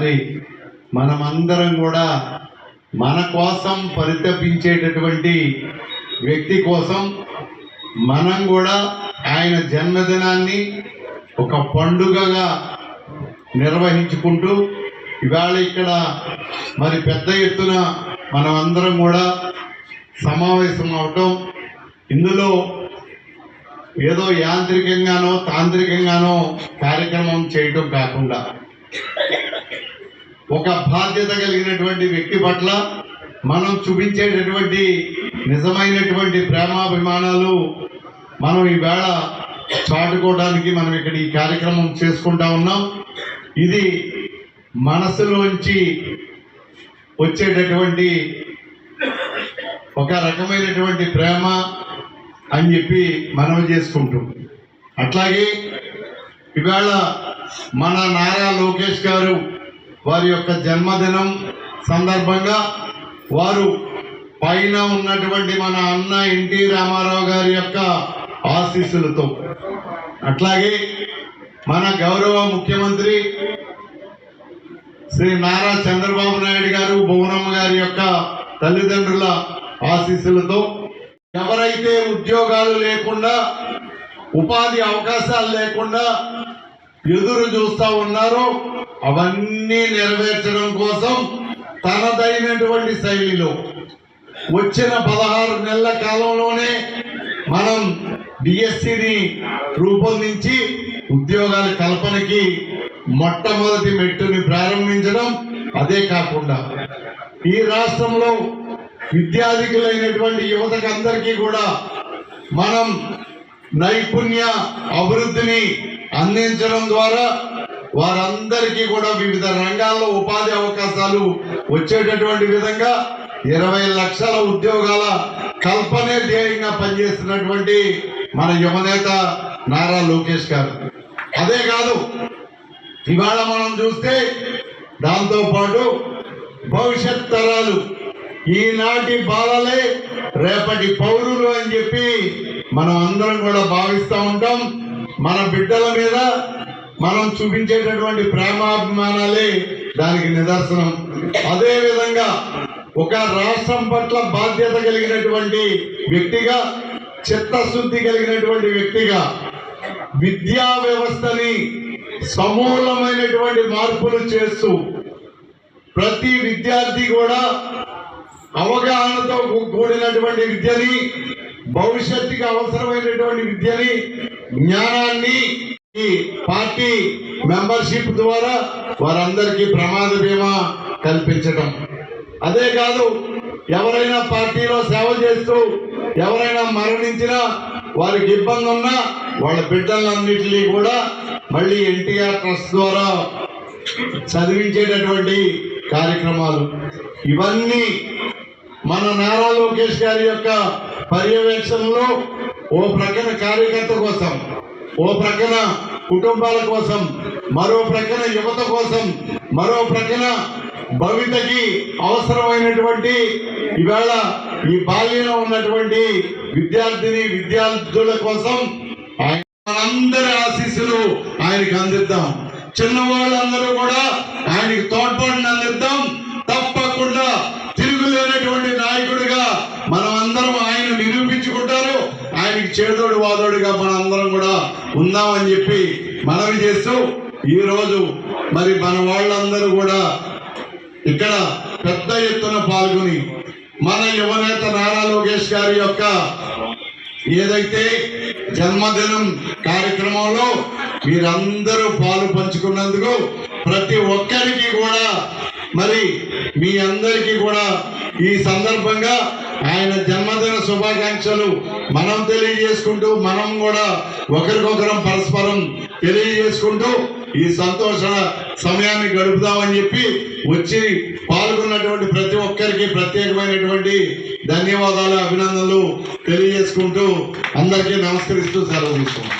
మరి మనమందరం కూడా మన కోసం పరితపించేటటువంటి వ్యక్తి కోసం మనం కూడా ఆయన జన్మదినాన్ని ఒక పండుగగా నిర్వహించుకుంటూ ఇవాళ ఇక్కడ మరి పెద్ద ఎత్తున మనం అందరం కూడా సమావేశం అవటం. ఇందులో ఏదో యాంత్రికంగానో తాంత్రికంగానో కార్యక్రమం చేయటం కాకుండా ఒక బాధ్యత కలిగినటువంటి వ్యక్తి పట్ల మనం చూపించేటటువంటి నిజమైనటువంటి ప్రేమాభిమానాలు మనం ఈవేళ చాటుకోవడానికి మనం ఇక్కడ ఈ కార్యక్రమం చేసుకుంటా ఉన్నాం. ఇది మనసులోంచి వచ్చేటటువంటి ఒక రకమైనటువంటి ప్రేమ అని చెప్పి మనవి చేసుకుంటాం అట్లాగే ఇవాళ మన నారా లోకేష్ గారు వారి యొక్క జన్మదినం సందర్భంగా వారు పైన ఉన్నటువంటి మన అన్న ఎన్టీ రామారావు గారి యొక్క ఆశీస్సులతో. అట్లాగే మన గౌరవ ముఖ్యమంత్రి శ్రీ నారా చంద్రబాబు నాయుడు గారు భువనమ్మ గారి యొక్క తల్లిదండ్రుల ఆశీస్సులతో ఎవరైతే ఉద్యోగాలు లేకుండా ఉపాధి అవకాశాలు లేకుండా ఎదురు చూస్తా ఉన్నారో అవన్నీ నెరవేర్చడం కోసం తనదైనటువంటి శైలిలో వచ్చిన పదహారు నెలల కాలంలోనే మనం డిఎస్సిని రూపొందించి ఉద్యోగాల కల్పనకి మొట్టమొదటి మెట్టుని ప్రారంభించడం అదే కాకుండా ఈ రాష్ట్రంలో విద్యాధికులైనటువంటి యువతకు అందరికీ కూడా మనం నైపుణ్య అభివృద్ధిని అందించడం ద్వారా వారందరికీ కూడా వివిధ రంగాల్లో ఉపాధి అవకాశాలు వచ్చేటటువంటి విధంగా ఇరవై లక్షల ఉద్యోగాల కల్పనే ధ్యేయంగా పనిచేస్తున్నటువంటి మన యువనేత నారా లోకేష్ గారు. అదే కాదు ఇవాళ మనం చూస్తే దాంతోపాటు భవిష్యత్ తరాలు ఈనాటి బాలలే రేపటి పౌరులు అని చెప్పి మనం అందరం కూడా భావిస్తూ ఉంటాం. మన బిడ్డల మీద మనం చూపించేటటువంటి ప్రేమాభిమానాలే దానికి నిదర్శనం. అదే విధంగా ఒక రాష్ట్రం పట్ల బాధ్యత కలిగినటువంటి వ్యక్తిగా చిత్తశుద్ధి కలిగినటువంటి వ్యక్తిగా విద్యా వ్యవస్థని సమూలమైనటువంటి మార్పులు చేస్తూ ప్రతి విద్యార్థి కూడా అవగాహనతో కూడినటువంటి విద్యని భవిష్యత్తుకి అవసరమైనటువంటి విద్యని జ్ఞానాన్ని ఈ పార్టీ మెంబర్షిప్ ద్వారా వారందరికీ ప్రమాద బీమా కల్పించడం అదే కాదు ఎవరైనా పార్టీలో సేవ చేస్తూ ఎవరైనా మరణించినా వారికి ఇబ్బంది ఉన్నా వాళ్ళ బిడ్డలన్నింటినీ కూడా మళ్ళీ ఎన్టీఆర్ ట్రస్ట్ ద్వారా చదివించేటటువంటి కార్యక్రమాలు. ఇవన్నీ మన నారా లోకేష్ గారి యొక్క పర్యవేక్షణలో ఓ ప్రకటన కార్యకర్త కోసం ఓ ప్రక్కన కుటుంబాల కోసం మరో ప్రక్కన యువత కోసం మరో ప్రక్కన భవితకి అవసరమైనటువంటి ఇవాళ ఈ బాల్యంలో ఉన్నటువంటి విద్యార్థిని విద్యార్థుల కోసం ఆయన మనందరి ఆశీస్సులు ఆయనకి అందిద్దాం. చిన్నవాళ్ళందరూ కూడా ఆయనకి తోడ్పాటుని అందిద్దాం తప్పకుండా తిరుగులేనటువంటి నాయకుడిగా మనం అందరం ఆయన నిరూపించుకుంటారు ఆయనకి చేదోడు వాదోడుగా మనం అందరం కూడా ఉందామని చెప్పి మనవి చేస్తూ ఈ రోజు మరి మన వాళ్ళందరూ కూడా ఇక్కడ పెద్ద ఎత్తున పాల్గొని మన యువనేత నారా లోకేష్ గారి యొక్క ఏదైతే జన్మదినం కార్యక్రమంలో మీరందరూ పాలు పంచుకున్నందుకు ప్రతి ఒక్కరికి కూడా మరి మీ అందరికీ కూడా ఈ సందర్భంగా ఆయన జన్మదిన శుభాకాంక్షలు మనం తెలియజేసుకుంటూ మనం కూడా ఒకరికొకరం పరస్పరం తెలియజేసుకుంటూ ఈ సంతోష సమయాన్ని గడుపుదామని చెప్పి వచ్చి పాల్గొన్నటువంటి ప్రతి ఒక్కరికి ప్రత్యేకమైనటువంటి ధన్యవాదాలు అభినందనలు తెలియజేసుకుంటూ అందరికీ నమస్కరిస్తూ సెలవు తీసుకుంటాం